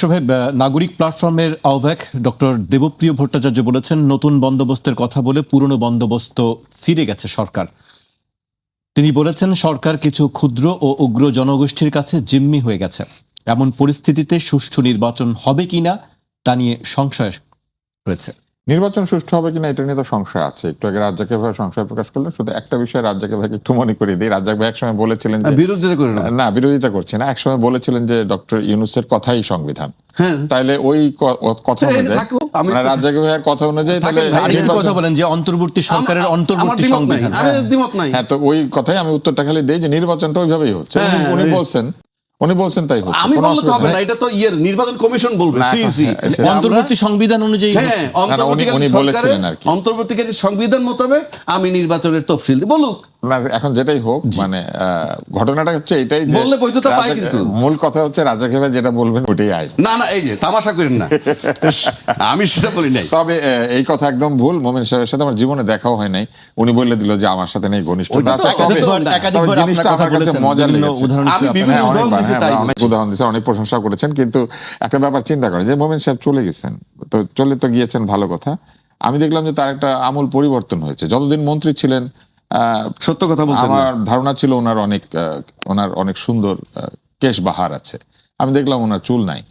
সাহেব নাগরিক প্ল্যাটফর্মের আহ্বায়ক ডক্টর দেবপ্রিয় ভট্টাচার্য বলেছেন, নতুন বন্দোবস্তের কথা বলে পুরনো বন্দোবস্ত ফিরে গেছে সরকার। তিনি বলেছেন, সরকার কিছু ক্ষুদ্র ও উগ্র জনগোষ্ঠীর কাছে জিম্মি হয়ে গেছে। এমন পরিস্থিতিতে সুষ্ঠু নির্বাচন হবে কিনা তা নিয়ে সংশয় রয়েছে। নির্বাচন সুষ্ঠু হবে কিনা এটা নিয়ে তো সংশয় আছে। একটু আগে রাজ্জাকে ভাই সংশয় প্রকাশ করলেন শুধু একটা বিষয় রাজ্জাকে ভাইকে একটু মনে করিয়ে দিই। রাজ্জাক ভাই একসময় বলেছিলেন যে বিরোধিতা করে না। বিরোধিতা করছি না। একসময় বলেছিলেন যে ডক্টর ইউনুসের কথাই সংবিধান। হ্যাঁ। তাইলে ওই কথা হ্যাঁ, অনুযায়ী মানে রাজ্জাক ভাইয়ের কথা অনুযায়ী তাহলে কথা বলেন যে অন্তর্বর্তী সরকারের অন্তর্বর্তী সংবিধান। হ্যাঁ তো ওই কথাই আমি উত্তরটা খালি দেই যে নির্বাচনটা ওইভাবেই হচ্ছে। উনি- হ্যাঁ, বলছেন উনি বলছেন তাই হচ্ছে আমি কোনো বললে তো অসুবিধা হবে না এটা তো ইয়ের নির্বাচন কমিশন বলবে সিইসি হ্যাঁ, অন্তর্বর্তী সংবিধান অনুযায়ী হ্যাঁ। অন্তর্বর্তীকালীন সরকারের অন্তর্বর্তীকালীন সংবিধান মোতাবেক আমি নির্বাচনের তফসিল। বলুক না এখন যেটাই হোক মানে আহ, ঘটনাটা হচ্ছে এটাই যে বললে বৈধতা পায় কিন্তু। মূল কথা হচ্ছে রাজা খেবে যেটা বলবেন ওটাই আইন। না না এই যে তামাশা করেন না। আমি সেটা বলি নাই। তবে এই কথা একদম ভুল। মোমেন সাহেবের সাথে আমার জীবনে দেখাও হয় নাই। উনি বলে দিল যে আমার সাথে নেই তবে আপনার জিনিসটা আমার কাছে বলেছেন। মজা লেগেছে। হ্যাঁ, উদাহরণ অনেকবার, দিছি, হ্যাঁ, তাই। অনেক উদাহরণ দিয়েছেন অনেক প্রশংসা করেছেন কিন্তু একটা ব্যাপার চিন্তা করেন যে মোমেন সাহেব চলে গেছেন। তো চলে তো গিয়েছেন ভালো কথা। আমি দেখলাম যে তার একটা আমূল পরিবর্তন হয়েছে। যতদিন মন্ত্রী ছিলেন সত্য কথা বলতে আমার ধারণা ছিল ওনার অনেক ওনার অনেক সুন্দর কেশ বাহার আছে। আমি দেখলাম ওনার চুল নাই?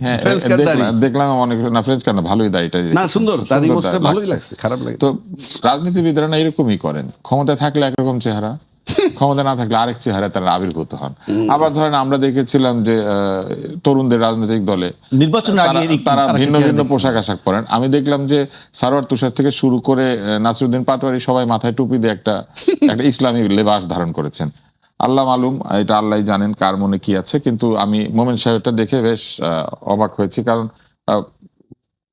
হ্যাঁ, দেখলাম- দেখলাম অনেক না ফ্রেঞ্চ কাট ভালোই দাড়িটা না সুন্দর। ভালোই লাগছে। লাগছে খারাপ লাগে। তো রাজনীতিবিদরা না এরকমই করেন। ক্ষমতায় থাকলে একরকম চেহারা। ক্ষমতা না থাকলে আরেক চেহারা তারা আবির্ভূত হন। আবার ধরেন আমরা দেখেছিলাম যে তরুণদের রাজনৈতিক দলে নির্বাচনের আগে তারা- ভিন্ন ভিন্ন পোশাক আশাক পরেন। আমি দেখলাম যে সারোয়ার তুষার থেকে শুরু করে নাসিরুদ্দিন পাটোয়ারি সবাই মাথায় টুপি দিয়ে একটা একটা ইসলামী লেবাস ধারণ করেছেন। আল্লাহ মালুম এটা আল্লাহ জানেন কার মনে কি আছে কিন্তু আমি মোমেন সাহেবটা দেখে বেশ আহ, অবাক হয়েছি। কারণ আহ,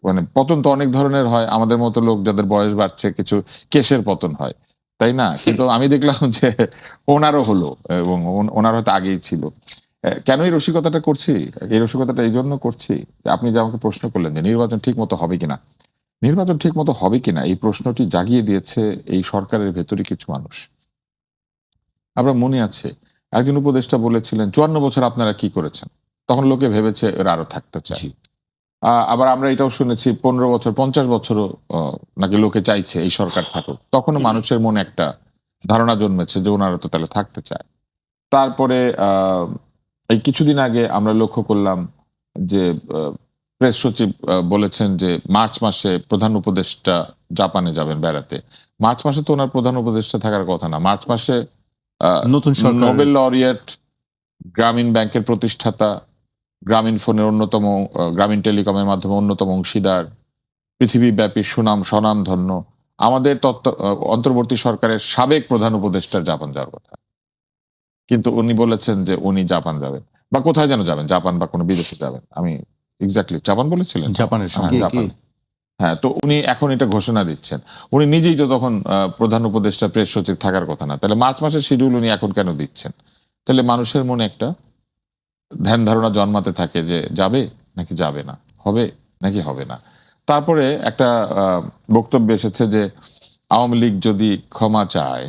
মানে পতন তো অনেক ধরনের হয়। আমাদের মতো লোক যাদের বয়স বাড়ছে কিছু কেশের পতন হয়। তাই না? কিন্তু আমি দেখলাম যে ওনারও হলো এবং ওনার হয়তো আগেই ছিল। কেন এই রসিকতাটা করছি? এই রসিকতাটা এই জন্য করছি? আপনি যে আমাকে প্রশ্ন করলেন যে নির্বাচন ঠিক মতো হবে কিনা। নির্বাচন ঠিক মতো হবে কিনা? এই প্রশ্নটি জাগিয়ে দিয়েছে এই সরকারের ভেতরে কিছু মানুষ। আমরা মনে আছে, একজন উপদেষ্টা বলেছিলেন, চুয়ান্ন বছর আপনারা কি করেছেন? তখন লোকে ভেবেছে, এরা আরও থাকতে চায়। আবার আমরা এটাও শুনেছি পনেরো বছর পঞ্চাশ বছরও নাকি লোকে চাইছে এই সরকার থাকুক। তখনও মানুষের মনে একটা ধারণা জন্মেছে যে ওনারা তো তাহলে থাকতে চায়। তারপরে আহ, এই কিছুদিন আগে আমরা লক্ষ্য করলাম যে প্রেস সচিব বলেছেন যে মার্চ মাসে প্রধান উপদেষ্টা জাপানে যাবেন বেড়াতে। মার্চ মাসে তো ওনার প্রধান উপদেষ্টা থাকার কথা না। মার্চ মাসে আহ, নতুন নোবেল লরিয়েট গ্রামীণ ব্যাংকের প্রতিষ্ঠাতা গ্রামীণ ফোনের অন্যতম গ্রামীণ টেলিকমের মাধ্যমে অন্যতম অংশীদার পৃথিবীব্যাপী সুনাম স্বনামধন্য। আমাদের তত্ত্ব অন্তর্বর্তী সরকারের সাবেক প্রধান উপদেষ্টার জাপান যাওয়ার কথা। কিন্তু উনি বলেছেন যে উনি জাপান যাবেন। বা কোথায় যেন যাবেন জাপান বা কোনো বিদেশে যাবেন। আমি এক্স্যাক্টলি জাপান বলেছিলেন? জাপানের হ্যাঁ, জাপান। হ্যাঁ তো উনি এখন এটা ঘোষণা দিচ্ছেন। উনি নিজেই তো তখন প্রধান উপদেষ্টা প্রেস সচিব থাকার কথা না। তাহলে মার্চ মাসের শিডিউল উনি এখন কেন দিচ্ছেন? তাহলে মানুষের মনে একটা ধ্যান ধারণা জন্মাতে থাকে যে যাবে নাকি যাবে না, হবে নাকি হবে না। তারপরে একটা বক্তব্য এসেছে যে আওয়ামী লীগ যদি ক্ষমা চায়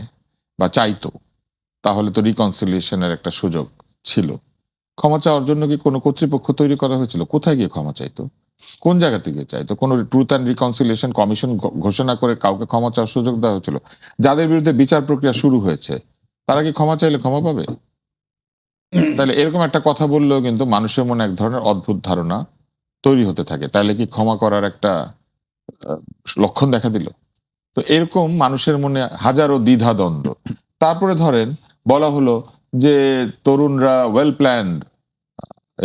বা চাইতো, তাহলে তো রিকনসিলিয়েশনের একটা সুযোগ ছিল। ক্ষমা চাওয়ার জন্য কি কোনো কর্তৃপক্ষ তৈরি করা হয়েছিল? কোথায় গিয়ে ক্ষমা চাইতো? কোন জায়গা থেকে চাইতো? কোনো ট্রুথ অ্যান্ড রিকনসিলিয়েশন কমিশন ঘোষণা করে কাউকে ক্ষমা চাওয়ার সুযোগ দেওয়া হয়েছিল? যাদের বিরুদ্ধে বিচার প্রক্রিয়া শুরু হয়েছে, তারা কি ক্ষমা চাইলে ক্ষমা পাবে? তাহলে এরকম একটা কথা বললেও কিন্তু মানুষের মনে এক ধরনের অদ্ভুত ধারণা তৈরি হতে থাকে। তাহলে কি ক্ষমা করার একটা লক্ষণ দেখা দিল? তো এরকম মানুষের মনে হাজারো দ্বিধা দ্বন্দ্ব তারপরে ধরেন, বলা হলো যে তরুণরা ওয়েল প্ল্যান্ড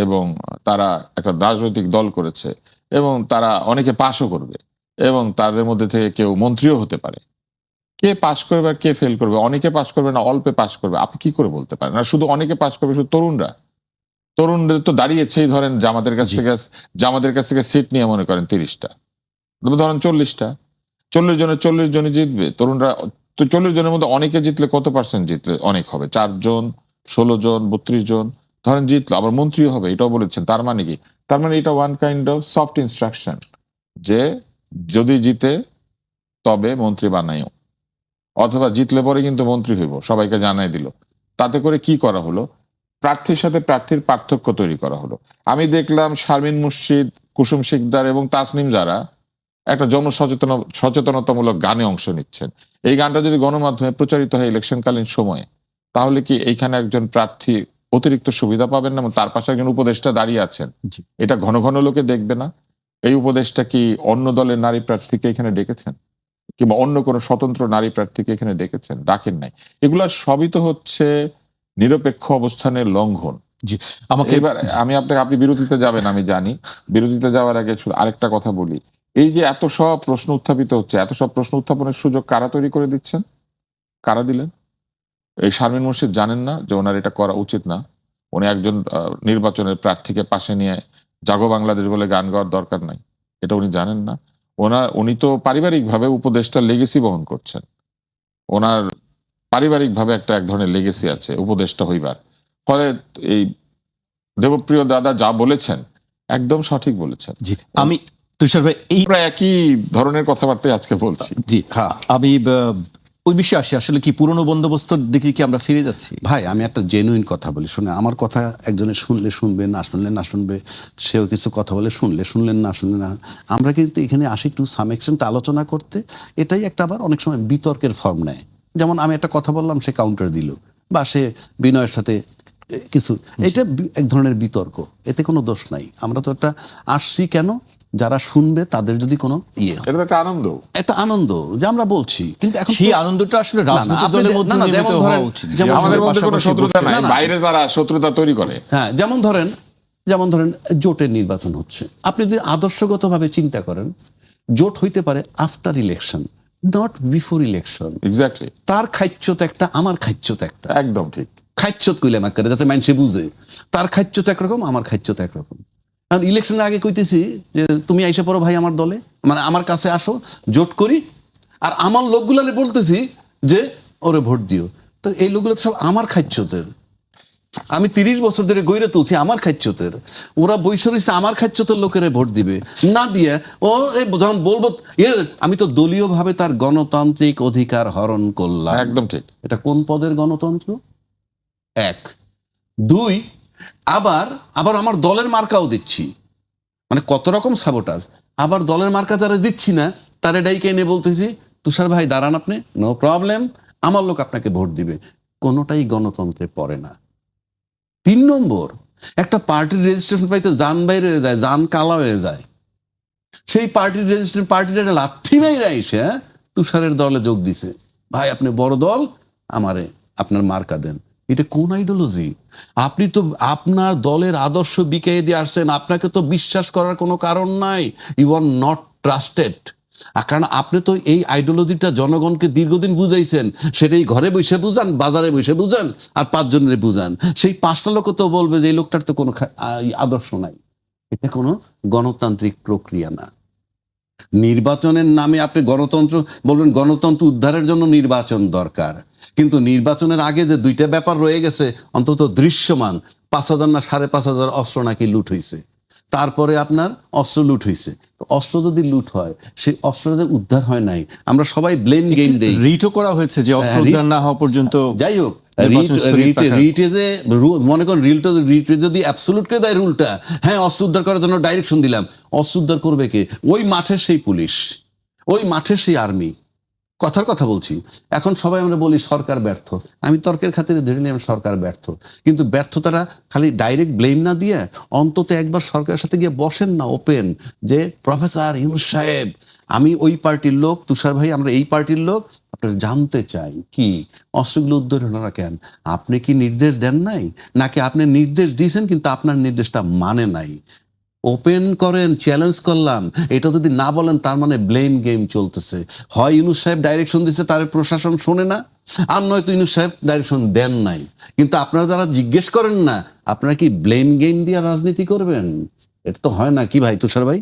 এবং তারা একটা রাজনৈতিক দল করেছে, এবং তারা অনেকে পাশও করবে, এবং তাদের মধ্যে থেকে কেউ মন্ত্রীও হতে পারে। কে পাশ করবে আর কে ফেল করবে? অনেকে পাশ করবে না অল্পে পাশ করবে। আপনি কি করে বলতে পারেন? আর শুধু অনেকে পাশ করবে শুধু তরুণরা? তরুণদের তো দাঁড়িয়েছেই ধরেন জামাতের কাছ থেকে জামাতের কাছ থেকে সিট নিয়ে মনে করেন তিরিশটা। ধরেন চল্লিশটা। চল্লিশ জনের চল্লিশ জনই জিতবে। তরুণরা তো চল্লিশ জনের মধ্যে অনেকে জিতলে কত পার্সেন্ট জিতলে? অনেক হবে। চারজন ষোলো জন বত্রিশ জন। ধরেন জিতলো আবার মন্ত্রীও হবে এটাও বলেছেন। তার মানে কি? তার মানে এটা one kind of soft instruction যে যদি জিতে তবে মন্ত্রী বানাইও অথবা জিতলে পরে কিন্তু মন্ত্রী হইব সবাইকে জানাই দিল। তাতে করে কি করা হলো? প্রার্থীর সাথে প্রার্থীর পার্থক্য তৈরি করা হলো। আমি দেখলাম শারমিন মুর্শিদ কুসুম শিকদার এবং তাসনিম যারা একটা জনসচেতন সচেতনতামূলক গানে অংশ নিচ্ছেন। এই গানটা যদি গণমাধ্যমে প্রচারিত হয় ইলেকশনকালীন সময়ে তাহলে কি এইখানে একজন প্রার্থী অতিরিক্ত সুবিধা পাবেন না? এবং তার পাশে একজন উপদেষ্টা দাঁড়িয়ে আছেন। এটা ঘন ঘন লোকে দেখবে না? এই উপদেশটা কি অন্য দলের নারী প্রার্থীকে এখানে ডেকেছেন? কিংবা অন্য কোনো স্বতন্ত্র নারী প্রার্থীকে এখানে ডেকেছেন ডাকেন নাই। এগুলা সবই তো হচ্ছে নিরপেক্ষ অবস্থানের লঙ্ঘন। জি আমাকে এবার আমি আপনাকে আপনি বিরতিতে যাবেন আমি জানি। বিরতিতে যাওয়ার আগে আরেকটা কথা বলি। এই যে এত সব প্রশ্ন উত্থাপিত হচ্ছে এত সব প্রশ্ন উত্থাপনের সুযোগ কারা তৈরি করে দিচ্ছেন? কারা দিলেন? এই শারমিন মুর্শিদ জানেন না যে ওনার এটা করা উচিত না। উনি একজন নির্বাচনের প্রার্থীকে পাশে নিয়ে জাগো বাংলাদেশ বলে গান গাওয়ার দরকার নাই। এটা উনি জানেন না। ওনার উনি তো পারিবারিকভাবে উপদেশটা লেগেসি বহন করছেন। ওনার পারিবারিকভাবে একটা এক ধরনের লেগেসি আছে উপদেশটা হইবার। ফলে এই দেবপ্রিয় দাদা যা বলেছেন একদম সঠিক বলেছেন। জি আমি তুষার ভাই এই প্রায় একই ধরনের কথাবার্তাই আজকে বলছি। জি হ্যাঁ। আমি ওই বিষয়ে আসি, আসলে কি পুরনো বন্দোবস্তর দিকে কি আমরা ফিরে যাচ্ছি? ভাই, আমি একটা জেনুইন কথা বলি, শুনে, আমার কথা একজনে শুনলে শুনবে, না শুনলে না শুনবে, সেও কিছু কথা বলে, শুনলে শুনলেন না শুনলে না। আমরা কিন্তু এখানে আসি টু সাম এক্সটেন্ট আলোচনা করতে, এটাই একটা আবার অনেক সময় বিতর্কের ফর্ম নেয়। যেমন আমি একটা কথা বললাম, সে কাউন্টার দিল, বা সে বিনয়ের সাথে কিছু, এটা এক ধরনের বিতর্ক, এতে কোনো দোষ নাই। আমরা তো একটা আসছি কেন? যারা শুনবে তাদের যদি কোনো ইয়ে এটা একটা আনন্দ। একটা আনন্দ যে আমরা বলছি। কিন্তু এখন সেই আনন্দটা আসলে রাজনৈতিক দলের মধ্যে না, না, নির্মিত যেমন ধরেন- আমাদের মধ্যে কোনো শত্রুতা নাই। বাইরে যারা শত্রুতা তৈরি করে। হ্যাঁ যেমন ধরেন যেমন ধরেন জোটের নির্বাচন হচ্ছে। আপনি যদি আদর্শগতভাবে চিন্তা করেন জোট হইতে পারে after election not before election exactly তার খাচ্যত একটা আমার খাচ্যত একটা। একদম ঠিক। খাচ্যত কইলাম করে যাতে মানুষে বুঝে। তার খাচ্যত একরকম আমার খাচ্যত একরকম। কারণ ইলেকশনের আগে কইতেছি যে তুমি আইসা পড়ো ভাই আমার দলে মানে আমার কাছে আসো জোট করি। আর আমার লোকগুলারে বলতেছি যে ওরে ভোট দিও। তো এই লোকগুলো তো সব আমার খাচ্যতের আমি তিরিশ বছর ধরে গইরে তুলছি আমার খাচ্যতের ওরা বৈশা রয়েছে আমার খাচ্যতের লোকেরা ভোট দিবে। না দিয়ে ও যখন বলব ইয়ে আমি তো দলীয়ভাবে তার গণতান্ত্রিক অধিকার হরণ করলাম। একদম ঠিক। এটা কোন পদের গণতন্ত্র? এক। দুই আবার আবার আমার দলের মার্কাও দিচ্ছি। মানে কত রকম সাবোটাজ আবার দলের মার্কা যারা দিচ্ছি না, তারা ডাইকে এনে বলতেছি, তুষার ভাই, দাঁড়ান আপনি নো প্রবলেম আমার লোক আপনাকে ভোট দিবে। কোনোটাই গণতন্ত্রে পড়ে না। তিন নম্বর, একটা পার্টির রেজিস্ট্রেশন পাইতে যান বাইরে হয়ে যায়, যান কালা হয়ে যায়। সেই পার্টির রেজিস্ট্রেশন, পার্টির একটা লাথি মেয়েরা এসে, তুষারের দলে যোগ দিছে। ভাই, আপনি বড় দল, আমারে আপনার মার্কা দেন। এটা কোন আইডিওলজি আপনি তো আপনার দলের আদর্শ বিকাই দিয়ে আসছেন, আপনাকে তো বিশ্বাস করার কোনো কারণ নাই। ইউ আর নট ট্রাস্টেড কারণ আপনি তো এই আইডিওলজিটা জনগণকে দীর্ঘদিন বুঝাইছেন। সেটাই ঘরে বসে বুঝান, বাজারে বসে বুঝান, আর পাঁচজনের বুঝান। সেই পাঁচটা লোক তো বলবে যে, এই লোকটার তো কোনো আদর্শ নাই। এটা কোনো গণতান্ত্রিক প্রক্রিয়া না। নির্বাচনের নামে আপনি গণতন্ত্র, বলবেন গণতন্ত্র উদ্ধারের জন্য নির্বাচন দরকার। কিন্তু নির্বাচনের আগে যে দুইটা ব্যাপার রয়ে গেছে অন্তত দৃশ্যমান পাঁচ হাজার না সাড়ে পাঁচ হাজার অস্ত্র নাকি লুট হয়েছে তারপরে আপনার অস্ত্র লুট হয়েছে অস্ত্র যদি লুট হয় সেই অস্ত্র যদি উদ্ধার হয় নাই আমরা সবাই ব্লেম গেম দেই। রিটও করা হয়েছে যে অস্ত্র হ্যাঁ, উদ্ধার না হওয়া পর্যন্ত যাই হোক। রিটে যে মনে করেন রিলটা রিটে যদি অ্যাবসলুট করে দেয় রুলটা হ্যাঁ অস্ত্র উদ্ধার করার জন্য ডাইরেকশন দিলাম অস্ত্র উদ্ধার করবে কে? ওই মাঠের সেই পুলিশ ওই মাঠের সেই আর্মি কথার কথা বলছি। এখন সবাই আমরা বলি সরকার ব্যর্থ। আমি তর্কের খাতিরে ধরে নিলাম সরকার ব্যর্থ। কিন্তু ব্যর্থতারা খালি ডাইরেক্ট ব্লেম না দিয়ে অন্তত একবার সরকারের সাথে গিয়ে বসেন না ওপেন যে, প্রফেসর ইউনুস সাহেব, আমি ওই পার্টির লোক, তুষার ভাই, আমরা এই পার্টির লোক। আপনার জানতে চাই কি? অস্ত্রগুলো উদ্ধার হলো না কেন? আপনি কি নির্দেশ দেন নাই? নাকি আপনি নির্দেশ দিয়েছেন, কিন্তু আপনার নির্দেশটা মানে নাই? ওপেন করেন, চ্যালেঞ্জ করলাম। এটা যদি না বলেন, তার মানে ব্লেম গেম চলতেছে। হয় ইউনুস সাহেব ডাইরেকশন দিচ্ছে তার প্রশাসন শোনে না, আর নয়তো ইউনুস সাহেব ডাইরেকশন দেন নাই। কিন্তু আপনারা যারা জিজ্ঞেস করেন না, আপনারা কি ব্লেম গেম দিয়ে রাজনীতি করবেন? এটা তো হয় না কি ভাই তুষার ভাই?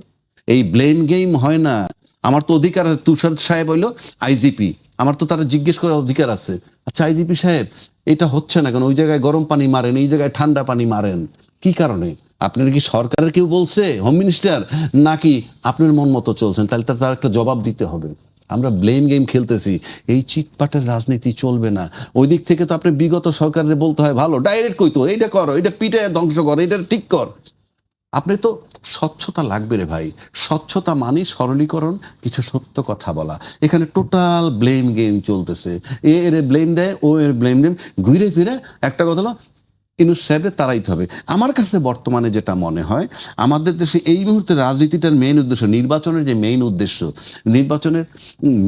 এই ব্লেম গেম হয় না। আমার তো অধিকার আছে। তুষার সাহেব হইল আইজিপি আমার তো তারা জিজ্ঞেস করার অধিকার আছে। আচ্ছা আইজিপি সাহেব, এটা হচ্ছে না কেন? ওই জায়গায় গরম পানি মারেন, এই জায়গায় ঠান্ডা পানি মারেন। কি কারণে? আপনার কি সরকারের কেউ বলছে? হোম মিনিস্টার নাকি আপনার মন মতো চলছেন তাহলে তার একটা জবাব দিতে হবে। আমরা ব্লেম গেম খেলতেছি। এই চিটপাটের রাজনীতি চলবে না। ওই দিক থেকে তো আপনি বিগত সরকারের বলতে হয়, ভালো ডাইরেক্ট কইতো এইটা করো এটা পিঠে ধ্বংস করো এটা ঠিক কর। আপনি তো স্বচ্ছতা লাগবে রে ভাই। স্বচ্ছতা মানে সরলীকরণ, কিছু সত্য কথা বলা। এখানে টোটাল ব্লেম গেম চলতেছে। এ এর ব্লেম দেয়, ও এর ব্লেম দেয়। ঘুরে ফিরে একটা কথা হলো ইনুস সাহেবের তারাইতে হবে। আমার কাছে বর্তমানে যেটা মনে হয়, আমাদের দেশে এই মুহূর্তে রাজনীতিটার মেইন উদ্দেশ্য, নির্বাচনের যে মেইন উদ্দেশ্য, নির্বাচনের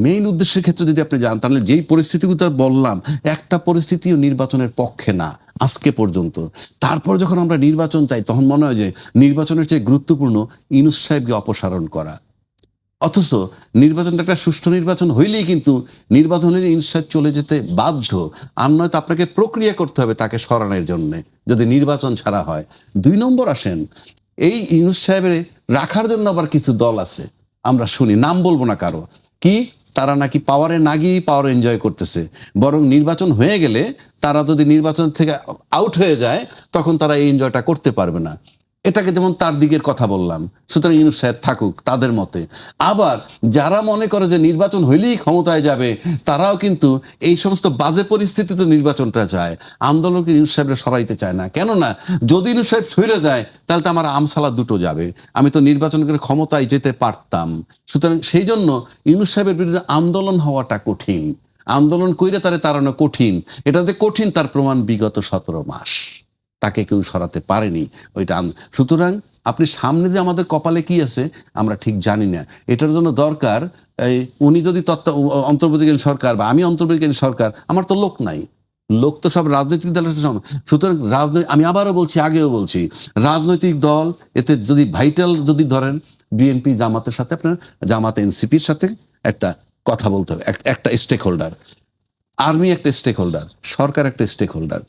মেইন উদ্দেশ্যের ক্ষেত্রে যদি আপনি যান, তাহলে যেই পরিস্থিতিগুলো বললাম, একটা পরিস্থিতিও নির্বাচনের পক্ষে না, আজকে পর্যন্ত। তারপর যখন আমরা নির্বাচন চাই, তখন মনে হয় যে নির্বাচনের চেয়ে গুরুত্বপূর্ণ ইনুস সাহেবকে অপসারণ করা। অথচ নির্বাচনটা একটা সুষ্ঠু নির্বাচন হইলেই কিন্তু নির্বাচনের ইনসাইড চলে যেতে বাধ্য। আর নয়তো আপনাকে প্রক্রিয়া করতে হবে তাকে সরানোর জন্য, যদি নির্বাচন ছাড়া হয়। দুই নম্বর আসেন, এই ইউনুস সাহেবের রাখার জন্য আবার কিছু দল আছে। আমরা শুনি, নাম বলব না কারও। কি? তারা নাকি পাওয়ারে না গিয়েই পাওয়ার এনজয় করতেছে। বরং নির্বাচন হয়ে গেলে তারা যদি নির্বাচন থেকে আউট হয়ে যায়, তখন তারা এই এনজয়টা করতে পারবে না। এটাকে যেমন তার দিকের কথা বললাম, সুতরাং ইউনুস সাহেব থাকুক তাদের মতে। আবার যারা মনে করে যে নির্বাচন হইলেই ক্ষমতায় যাবে, তারাও কিন্তু এই সমস্ত বাজে পরিস্থিতিতে নির্বাচনটা চায় আন্দোলনকে ইউনুস সাহেবরা সরাইতে চায় না। কেননা, যদি ইউনুস সাহেব সরে যায়, তাহলে তো আমার আমসালা দুটো যাবে। আমি তো নির্বাচন করে ক্ষমতায় যেতে পারতাম। সুতরাং সেই জন্য ইউনুস সাহেবের বিরুদ্ধে আন্দোলন হওয়াটা কঠিন। আন্দোলন কইরে তারে তাড়ানো কঠিন। এটাতে কঠিন তার প্রমাণ বিগত সতেরো মাস। তাকে কেউ সরাতে পারেনি। ওইটা সুতরাং আপনি সামনে যে আমাদের কপালে কি আছে, আমরা ঠিক জানি না। এটার জন্য দরকার, এই উনি যদি তত্ত্ব অন্তর্বর্তীকালীন সরকার বা আমি অন্তর্বর্তীকালীন সরকার, আমার তো লোক নাই। লোক তো সব রাজনৈতিক দলের সুতরাং রাজনৈতিক আমি আবারও বলছি, আগেও বলছি, রাজনৈতিক দল, এতে যদি ভাইটাল যদি ধরেন বিএনপি জামাতের সাথে আপনার, জামাত এনসিপির সাথে একটা কথা বলতে হবে একটা স্টেক হোল্ডার আর্মি একটা স্টেক হোল্ডার সরকার একটা স্টেক হোল্ডার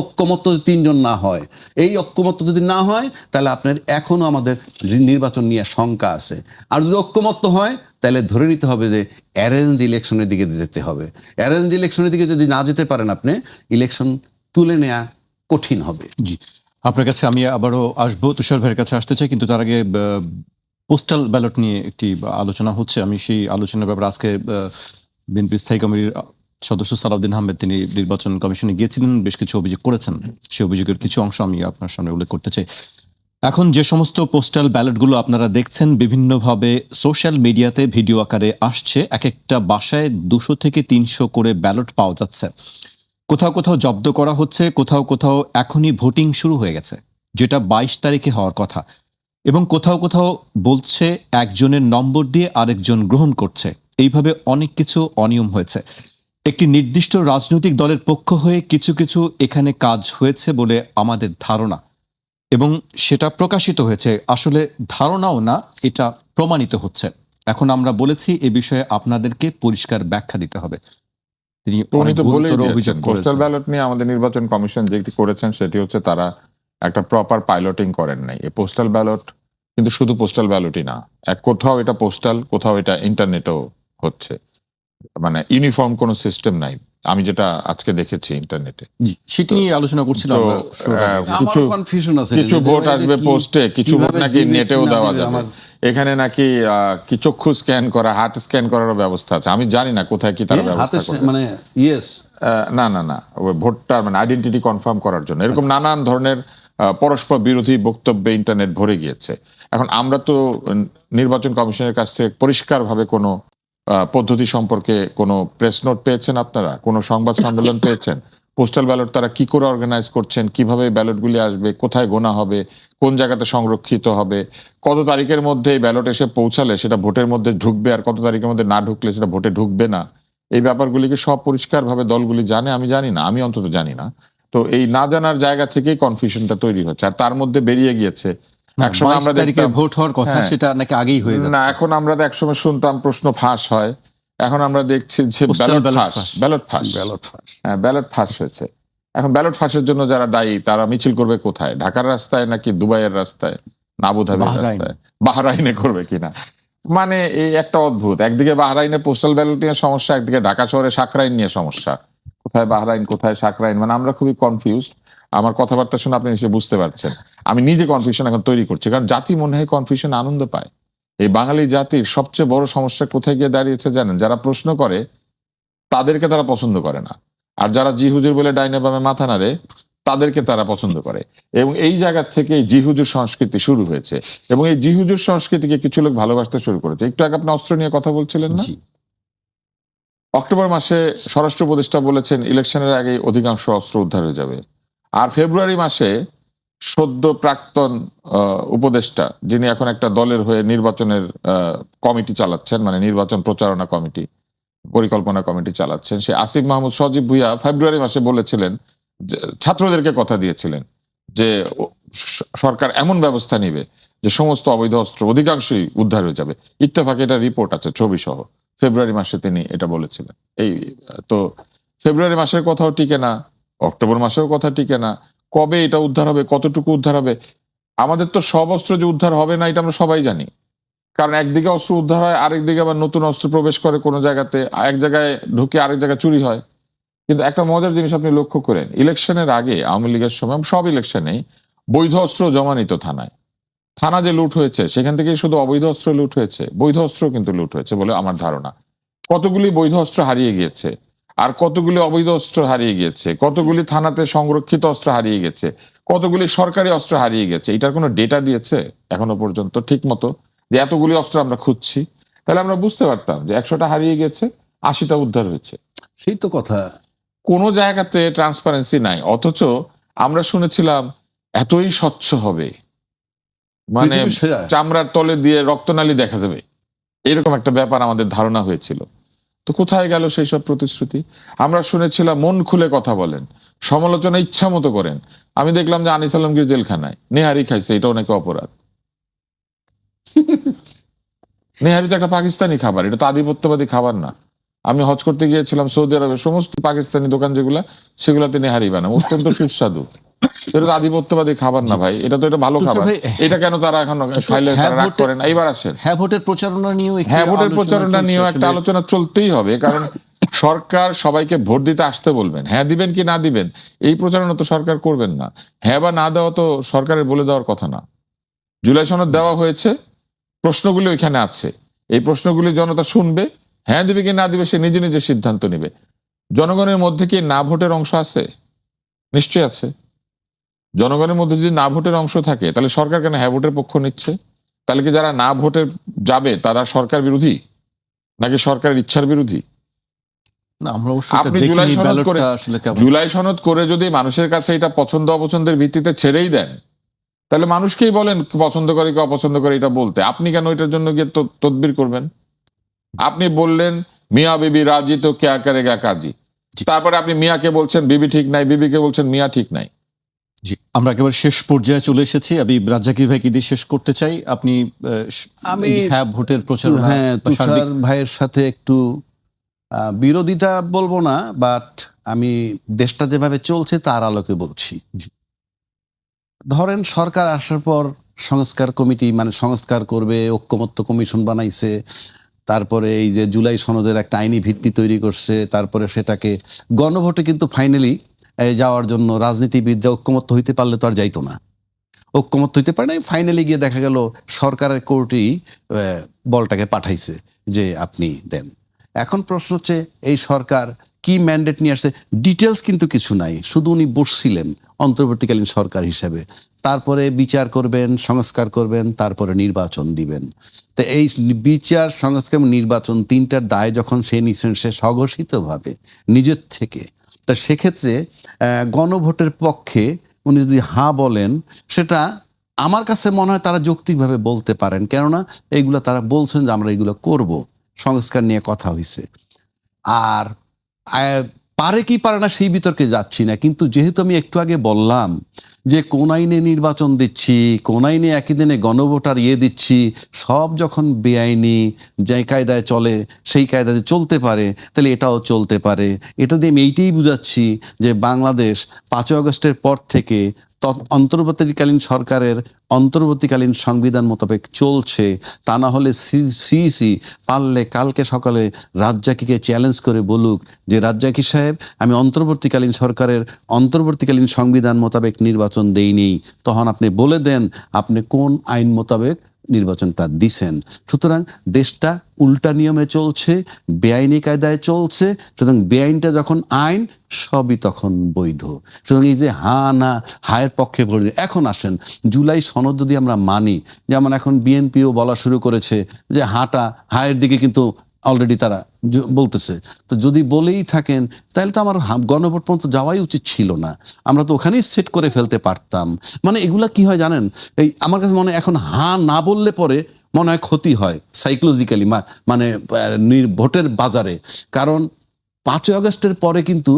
ঐক্যমত্য যদি তিনজন না হয়, এই ঐক্যমত্য যদি না হয়, তাহলে আপনার এখনও আমাদের নির্বাচন নিয়ে শঙ্কা আছে। আর যদি ঐক্যমত্য হয়, তাহলে ধরে নিতে হবে যে অ্যারেঞ্জ ইলেকশনের দিকে যেতে হবে। অ্যারেঞ্জ ইলেকশনের দিকে যদি না যেতে পারেন আপনি, ইলেকশন তুলে নেওয়া কঠিন হবে। জি। আপনার কাছে আমি আবারও আসব। তুষার ভাইয়ের কাছে আসতে চাই, কিন্তু তার আগে পোস্টাল ব্যালট নিয়ে একটি আলোচনা হচ্ছে। আমি সেই আলোচনার ব্যাপারে আজকে বিএনপি স্থায়ী কমিটির সদস্য সালাউদ্দিন আহমেদ তিনি নির্বাচন কমিশনে গিয়েছিলেন, বেশ কিছু অভিযোগ করেছেন। সেই অভিযোগের কিছু অংশ আমি আপনার সামনে উল্লেখ করতে চাই। এখন যে সমস্ত পোস্টাল ব্যালটগুলো আপনারা দেখছেন, বিভিন্নভাবে সোশ্যাল মিডিয়াতে ভিডিও আকারে আসছে এক একটা বাসায় দুশো থেকে তিনশো করে ব্যালট পাওয়া যাচ্ছে। কোথাও কোথাও জব্দ করা হচ্ছে, কোথাও কোথাও এখনই ভোটিং শুরু হয়ে গেছে, যেটা বাইশ তারিখে হওয়ার কথা। এবং কোথাও কোথাও বলছে, একজনের নম্বর দিয়ে আরেকজন গ্রহণ করছে। এইভাবে অনেক কিছু অনিয়ম হয়েছে। একটি নির্দিষ্ট রাজনৈতিক দলের পক্ষ হয়ে কিছু কিছু এখানে কাজ হয়েছে বলে আমাদের ধারণা। এবং সেটা প্রকাশিত হয়েছে। আসলে ধারণাও না এটা প্রমাণিত হচ্ছে। এখন আমরা বলেছি এ বিষয়ে আপনাদেরকে পরিষ্কার ব্যাখ্যা দিতে হবে। তিনি পোস্টাল ব্যালট নিয়ে আমাদের নির্বাচন কমিশন যেটি করেছেন সেটি হচ্ছে তারা একটা প্রপার পাইলটিং করেন নাই। এই পোস্টাল ব্যালট কিন্তু শুধু পোস্টাল ব্যালটই না এক কোথাও এটা পোস্টাল কোথাও এটা ইন্টারনেটও হচ্ছে। মানে ইউনিফর্ম কোনো সিস্টেম নাই। আমি যেটা আজকে দেখেছি ইন্টারনেটে সেটি নিয়ে আলোচনা করছিলাম কিছু- কনফিউশন আছে কিছু ভোট আসবে পোস্টে কিছু ভোট নাকি নেটেও দেওয়া যাবে। এখানে নাকি আহ, কি চক্ষু স্ক্যান করা হাত স্ক্যান করারও ব্যবস্থা আছে। আমি জানি না কোথায় কি তার ব্যবস্থা করে। মানে ইয়েস আহ, না না না। ভোটটা মানে আইডেন্টিটি কনফার্ম করার জন্য। এরকম নানান ধরনের আহ, পরস্পর বিরোধী বক্তব্যে ইন্টারনেট ভরে গিয়েছে। এখন আমরা তো নির্বাচন কমিশনের কাছ থেকে পরিষ্কারভাবে কোনো পদ্ধতি সম্পর্কে কোনো প্রেস নোট পেয়েছেন আপনারা? কোনো সংবাদ সম্মেলন পেয়েছেন? পোস্টাল ব্যালট তারা কি করে অর্গানাইজ করছেন? কীভাবে ব্যালটগুলি আসবে? কোথায় গোনা হবে? কোন জায়গাতে সংরক্ষিত হবে? কত তারিখের মধ্যে এই ব্যালট এসে পৌঁছালে সেটা ভোটের মধ্যে ঢুকবে? আর কত তারিখের মধ্যে না ঢুকলে সেটা ভোটে ঢুকবে না? এই ব্যাপারগুলিকে সব পরিষ্কারভাবে দলগুলি জানে? আমি জানি না। আমি অন্তত জানি না। তো এই না জানার জায়গা থেকেই কনফিউশনটা তৈরি হচ্ছে। আর তার মধ্যে বেরিয়ে গিয়েছে একসময় আমরা তারিখে ভোট হওয়ার কথা হ্যাঁ। সেটা নাকি আগেই হয়ে না এখন আমরা একসময় শুনতাম প্রশ্ন ফাঁস হয়। এখন আমরা দেখছি যে ব্যালট ফাঁস ফাঁস। ব্যালট ফাঁস। ব্যালট ফাঁস। হ্যাঁ ব্যালট ফাঁস হয়েছে। এখন ব্যালট ফাঁসের জন্য যারা দায়ী তারা মিছিল করবে কোথায়? ঢাকার রাস্তায় নাকি দুবাইয়ের রাস্তায়? না আবুধাবির। রাস্তায়। বাহরাইনে করবে কিনা? মানে এই একটা অদ্ভুত। একদিকে বাহরাইনে পোস্টাল ব্যালট নিয়ে সমস্যা একদিকে ঢাকা শহরে সাকরাইন নিয়ে সমস্যা। কোথায় বাহরাইন কোথায় সাকরাইন? মানে আমরা খুবই কনফিউজড আমার কথাবার্তা শুনে আপনি নিশ্চয়ই বুঝতে পারছেন। আমি নিজে কনফিউশন এখন তৈরি করছি কারণ জাতি মনে হয় কনফিউশন আনন্দ পায়। এই বাঙালি জাতির সবচেয়ে বড় সমস্যা কোথায় গিয়ে দাঁড়িয়েছে জানেন? যারা প্রশ্ন করে তাদেরকে তারা পছন্দ করে না। আর যারা জি হুজুর বলে ডাইনে বামে মাথা নাড়ে তাদেরকে তারা পছন্দ করে। এবং এই জায়গা থেকে জি হুজুর সংস্কৃতি শুরু হয়েছে। এবং এই জি হুজুর সংস্কৃতিকে কিছু লোক ভালোবাসতে শুরু করেছে। একটু আগে আপনি অস্ত্র নিয়ে কথা বলছিলেন না? অক্টোবর মাসে স্বরাষ্ট্র উপদেষ্টা বলেছেন ইলেকশনের আগে অধিকাংশ অস্ত্র উদ্ধার হয়ে যাবে। আর ফেব্রুয়ারি মাসে সদ্য প্রাক্তন উপদেষ্টা, যিনি এখন একটা দলের হয়ে নির্বাচনের কমিটি চালাচ্ছেন মানে নির্বাচন প্রচারণা কমিটি, পরিকল্পনা কমিটি চালাচ্ছেন, সে আসিফ মাহমুদ সজীব ভুইয়া ফেব্রুয়ারি মাসে বলেছিলেন ছাত্রদেরকে কথা দিয়েছিলেন যে সরকার এমন ব্যবস্থা নিবে যে সমস্ত অবৈধ অস্ত্র অধিকাংশই উদ্ধার হয়ে যাবে। ইত্তেফাকে এটা রিপোর্ট আছে ছবি সহ ফেব্রুয়ারি মাসে তিনি এটা বলেছিলেন। এই, তো ফেব্রুয়ারি মাসের কথাও টিকে না। অক্টোবর মাসেও কথা টিকে না। কবে এটা উদ্ধার হবে, কতটুকু উদ্ধার হবে? আমাদের তো সব অস্ত্র যে উদ্ধার হবে না, এটা আমরা সবাই জানি। কারণ একদিকে অস্ত্র উদ্ধার হয় আরেক দিকে আবার নতুন অস্ত্র প্রবেশ করে কোনো জায়গাতে, এক জায়গায় ঢুকে আরেক জায়গায় চুরি হয়। কিন্তু একটা মজার জিনিস আপনি লক্ষ্য করেন, ইলেকশনের আগে আওয়ামী লীগের সময় সব ইলেকশনেই বৈধ অস্ত্র জমা নিত থানায়। থানা যে লুট হয়েছে, সেখান থেকে শুধু অবৈধ অস্ত্র লুট হয়েছে, বৈধ অস্ত্র কিন্তু লুট হয়েছে বলে আমার ধারণা। কতগুলি বৈধ অস্ত্র হারিয়ে গিয়েছে আর কতগুলি অবৈধ অস্ত্র হারিয়ে গেছে কতগুলি থানাতে সংরক্ষিত অস্ত্র হারিয়ে গেছে কতগুলি সরকারি অস্ত্র হারিয়ে গেছে এটার কোনো ডেটা দিয়েছে এখনও পর্যন্ত ঠিক মতো যে এতগুলি অস্ত্র আমরা খুঁজছি? তাহলে আমরা বুঝতে পারতাম যে একশোটা হারিয়ে গেছে আশিটা উদ্ধার হয়েছে। সেই তো কথা। কোনো জায়গাতে ট্রান্সপারেন্সি নাই অথচ আমরা শুনেছিলাম এতই স্বচ্ছ হবে। মানে চামড়ার তলে দিয়ে রক্তনালী দেখা যাবে। এরকম একটা ব্যাপার আমাদের ধারণা হয়েছিল। তো কোথায় গেল সেই সব প্রতিশ্রুতি? আমরা শুনেছিলাম, মন খুলে কথা বলেন, সমালোচনা ইচ্ছা মতো করেন। আমি দেখলাম যে আনিস আলমগীর জেলখানায়, নেহারি খাইছে এটাও নাকি অপরাধ। নেহারি তো একটা পাকিস্তানি খাবার, এটা তো আধিপত্যবাদী খাবার না। আমি হজ করতে গিয়েছিলাম সৌদি আরবে সমস্ত পাকিস্তানি দোকান যেগুলা, সেগুলাতে নেহারি বানায়। অত্যন্ত সুস্বাদু। এটা তো আধিপত্যবাদী খাবার না ভাই এটা তো এটা ভালো খাবার। এটা কেন তারা এখন খাইলে হ্যাঁ তারা রাগ করেন এইবার আসেন। হ্যাঁ ভোটের প্রচারণা নিয়েও হ্যাঁ ভোটের প্রচারণা নিয়েও একটা আলোচনা চলতেই হবে কারণ সরকার সবাইকে ভোট দিতে আসতে বলবেন। হ্যাঁ দিবেন কি না দিবেন এই প্রচারণা তো সরকার করবেন না। হ্যাঁ বা না দেওয়া তো সরকারের বলে দেওয়ার কথা না। জুলাই সনদ দেওয়া হয়েছে প্রশ্নগুলি ওইখানে আছে। এই প্রশ্নগুলি জনতা শুনবে হ্যাঁ দিবে কি না দিবে সে নিজে নিজে সিদ্ধান্ত নেবে। জনগণের মধ্যে কি না ভোটের অংশ আছে? নিশ্চয়ই আছে। জনগণের মধ্যে যদি না ভোটের অংশ থাকে তাহলে সরকার কেন হ্যাঁ ভোটের পক্ষ নিচ্ছে? তাহলে কি যারা না ভোটে যাবে তারা সরকার বিরোধী? নাকি সরকারের ইচ্ছার বিরোধী? আপনি জুলাই সনদ করে- জুলাই সনদ করে যদি মানুষের কাছে এটা পছন্দ অপছন্দের ভিত্তিতে ছেড়েই দেন তাহলে মানুষকেই বলেন পছন্দ করে কি অপছন্দ করে এটা বলতে। আপনি কেন এটার জন্য গিয়ে তদবির করবেন? আপনি বললেন মিয়া বিবি রাজি তো কেয়া করেগা কাজী? তারপরে আপনি মিয়াকে বলছেন বিবি ঠিক নাই বিবিকে বলছেন মিয়া ঠিক নাই। আমরা একেবারে শেষ পর্যায়ে চলে এসেছি। আমি রাজ্জাকির ভাইকে দিয়ে শেষ করতে চাই। আপনি আমি- হ্যাঁ ভোটের প্রচারণা হ্যাঁ তুষার ভাইয়ের সাথে একটু বিরোধিতা বলব না বাট আমি দেশটা যেভাবে চলছে তার আলোকে বলছি। ধরেন সরকার আসার পর সংস্কার কমিটি মানে সংস্কার করবে ঐক্যমত্য কমিশন বানাইছে তারপরে এই যে জুলাই সনদের একটা আইনি ভিত্তি তৈরি করছে তারপরে সেটাকে গণভোটে কিন্তু ফাইনালি যাওয়ার জন্য রাজনীতিবিদরা ঐক্যমত্য হইতে পারলে তো আর যাইতো না। ঐক্যমত্য হইতে পারে নাই ফাইনালি গিয়ে দেখা গেল সরকারের কোর্টেই বলটাকে পাঠাইছে যে আপনি দেন। এখন প্রশ্ন হচ্ছে, এই সরকার কি ম্যান্ডেট নিয়ে আসছে? ডিটেলস কিন্তু কিছু নাই, শুধু উনি বসছিলেন অন্তর্বর্তীকালীন সরকার হিসেবে। তারপরে বিচার করবেন, সংস্কার করবেন, তারপরে নির্বাচন দিবেন। তো এই বিচার, সংস্কার নির্বাচন তিনটার দায় যখন সে নিচ্ছেন সে স্বঘোষিতভাবে, নিজের থেকে। তা সেক্ষেত্রে গণভোটের পক্ষে উনি যদি হা বলেন, সেটা আমার কাছে মনে হয় তারা যৌক্তিকভাবে বলতে পারেন। কেননা এইগুলো তারা বলছেন যে আমরা এইগুলো করব। সংস্কার নিয়ে কথা হয়েছে আর পারে কি পারে না সেই বিতর্কে যাচ্ছি না। কিন্তু যেহেতু আমি একটু আগে বললাম যে কোন আইনে নির্বাচন দিচ্ছি, কোন আইনে একই দিনে গণভোটার ইয়ে দিচ্ছি, সব যখন বেআইনি যে কায়দায় চলে, সেই কায়দায় চলতে পারে, তাহলে এটাও চলতে পারে। এটা দিয়ে আমি এইটাই বুঝাচ্ছি যে বাংলাদেশ পাঁচই আগস্টের পর থেকে অন্তর্বর্তীকালীন সরকারের অন্তর্বর্তীকালীন সংবিধান মোতাবেক চলছে। তা না হলে সিইসি পারলে কালকে সকালে রাজ্জাকিকে চ্যালেঞ্জ করে বলুক যে, রাজ্জাকি সাহেব, আমি অন্তর্বর্তীকালীন সরকারের অন্তর্বর্তীকালীন সংবিধান মোতাবেক নির্বাচন দেইনি। তখন আপনি বলে দেন, আপনি কোন আইন মোতাবেক নির্বাচনটা দিছেন। সুতরাং দেশটা উল্টা নিয়মে চলছে, বেআইনি কায়দায় চলছে, সুতরাং বেআইনটা যখন আইন, সবই তখন বৈধ। সুতরাং এই যে হা, না, হায়ের পক্ষে ভোট এখন আসেন, জুলাই সনদ যদি আমরা মানি, যেমন এখন বিএনপিও বলা শুরু করেছে যে হাটা, হায়ের দিকে কিন্তু অলরেডি তারা বলতেছে। তো যদি বলেই থাকেন, তাহলে তো আমার গণভোট পর্যন্ত যাওয়াই উচিত ছিল না। আমরা তো ওখানেই সেট করে ফেলতে পারতাম। মানে এগুলা কি হয় জানেন? এই আমার কাছে মনে এখন হা না বললে পরে মনে হয় ক্ষতি হয় সাইকোলজিক্যালি মানে ভোটের বাজারে। কারণ পাঁচই আগস্টের পরে কিন্তু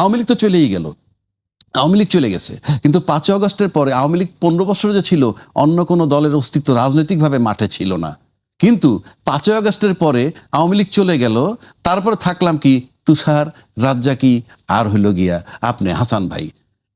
আওয়ামী লীগ তো চলেই গেল। আওয়ামী লীগ চলে গেছে। কিন্তু পাঁচই আগস্টের পরে আওয়ামী লীগ পনেরো বছর যে ছিল, অন্য কোনো দলের অস্তিত্ব রাজনৈতিকভাবে মাঠে ছিল না। কিন্তু পাঁচই আগস্টের পরে আওয়ামী লীগ চলে গেল। তারপরে থাকলাম কি? তুষার, রাজ্জাকি, আর হইল গিয়া আপনি হাসান ভাই।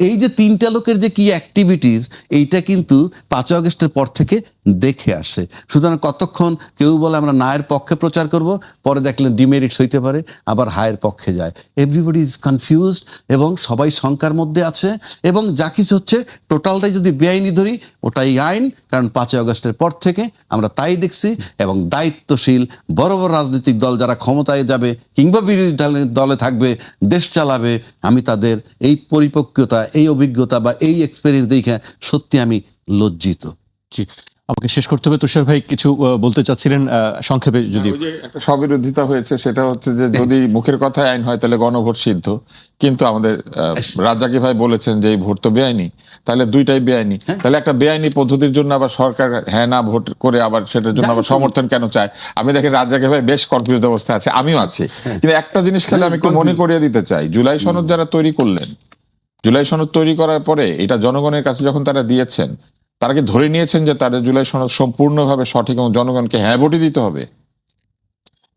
এই যে তিনটা লোকের যে কি অ্যাক্টিভিটিস এইটা কিন্তু পাঁচই আগস্টের পর থেকে দেখে আসে। সুতরাং কতক্ষণ কেউ বলে আমরা নায়ের পক্ষে প্রচার করব, পরে দেখলেন ডিমেরিটস হইতে পারে, আবার হায়ের পক্ষে যায়। এভরিবডি ইজ কনফিউজড এবং সবাই শঙ্কার মধ্যে আছে এবং যা কিছু হচ্ছে টোটালটাই যদি বেআইনি ধরি, ওটাই আইন, কারণ পাঁচই আগস্টের পর থেকে আমরা তাই দেখছি এবং দায়িত্বশীল বড় বড় রাজনৈতিক দল যারা ক্ষমতায় যাবে কিংবা বিরোধী দলে- দলে থাকবে, দেশ চালাবে, আমি তাদের এই পরিপক্কতা, এই অভিজ্ঞতা বা এই এক্সপিরিয়েন্স দেখে সত্যি আমি লজ্জিত। আমাকে শেষ করতে হবে। তুষার ভাই কিছু বলতে চাচ্ছিলেন আহ, সংক্ষেপে যদি একটা স্ববিরোধিতা হয়েছে সেটা হচ্ছে যে যদি মুখের কথায় আইন হয় তাহলে গণভোট সিদ্ধ। কিন্তু আমাদের আহ, রাজ্জাকি ভাই বলেছেন যে এই ভোট তো বেআইনি তাহলে দুইটাই বেআইনি। তাহলে একটা বেআইনি পদ্ধতির জন্য আবার সরকার হ্যাঁ না ভোট করে আবার সেটার জন্য আবার সমর্থন কেন চায়? আমি দেখি রাজ্জাকি ভাই বেশ কনফিউজ অবস্থায় আছে আমিও আছি। কিন্তু একটা জিনিস খেলে আমি একটু মনে করিয়ে দিতে চাই। জুলাই সনদ যারা তৈরি করলেন জুলাই সনদ তৈরি করার পরে এটা জনগণের কাছে যখন তারা দিয়েছেন তারা কি ধরে নিয়েছেন যে তাদের জুলাই সনদ সম্পূর্ণভাবে সঠিক এবং জনগণকে হ্যাঁ ভোটই দিতে হবে।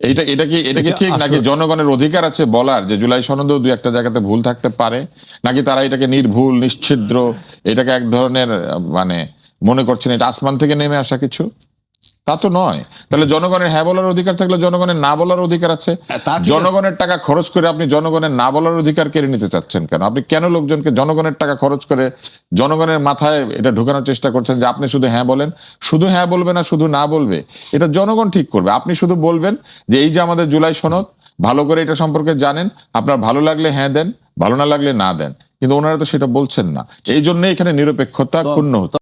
এইটা এটা কি এটা কি ঠিক? নাকি জনগণের অধিকার আছে বলার যে জুলাই সনদেও দু একটা জায়গাতে ভুল থাকতে পারে? নাকি তারা এটাকে নির্ভুল নিশ্ছিদ্র এটাকে এক ধরনের মানে মনে করছেন এটা আসমান থেকে নেমে আসা কিছু? তা তো নয়। তাহলে জনগণের হ্যাঁ বলার অধিকার থাকলে জনগণের না বলার অধিকার আছে? হ্যাঁ, আছে। জনগণের টাকা খরচ করে আপনি জনগণের না বলার অধিকার কেড়ে নিতে চাচ্ছেন কেন? আপনি কেন লোকজনকে জনগণের টাকা খরচ করে জনগণের মাথায় এটা ঢোকানোর চেষ্টা করছেন যে আপনি শুধু হ্যাঁ বলেন? শুধু হ্যাঁ বলবে না শুধু না বলবে? এটা জনগণ ঠিক করবে। আপনি শুধু বলবেন যে এই যে আমাদের জুলাই সনদ ভালো করে এটা সম্পর্কে জানেন। আপনার ভালো লাগলে হ্যাঁ দেন ভালো না লাগলে না দেন। কিন্তু ওনারা তো সেটা বলছেন না। এই জন্য এখানে নিরপেক্ষতা ক্ষুণ্ণ হচ্ছে।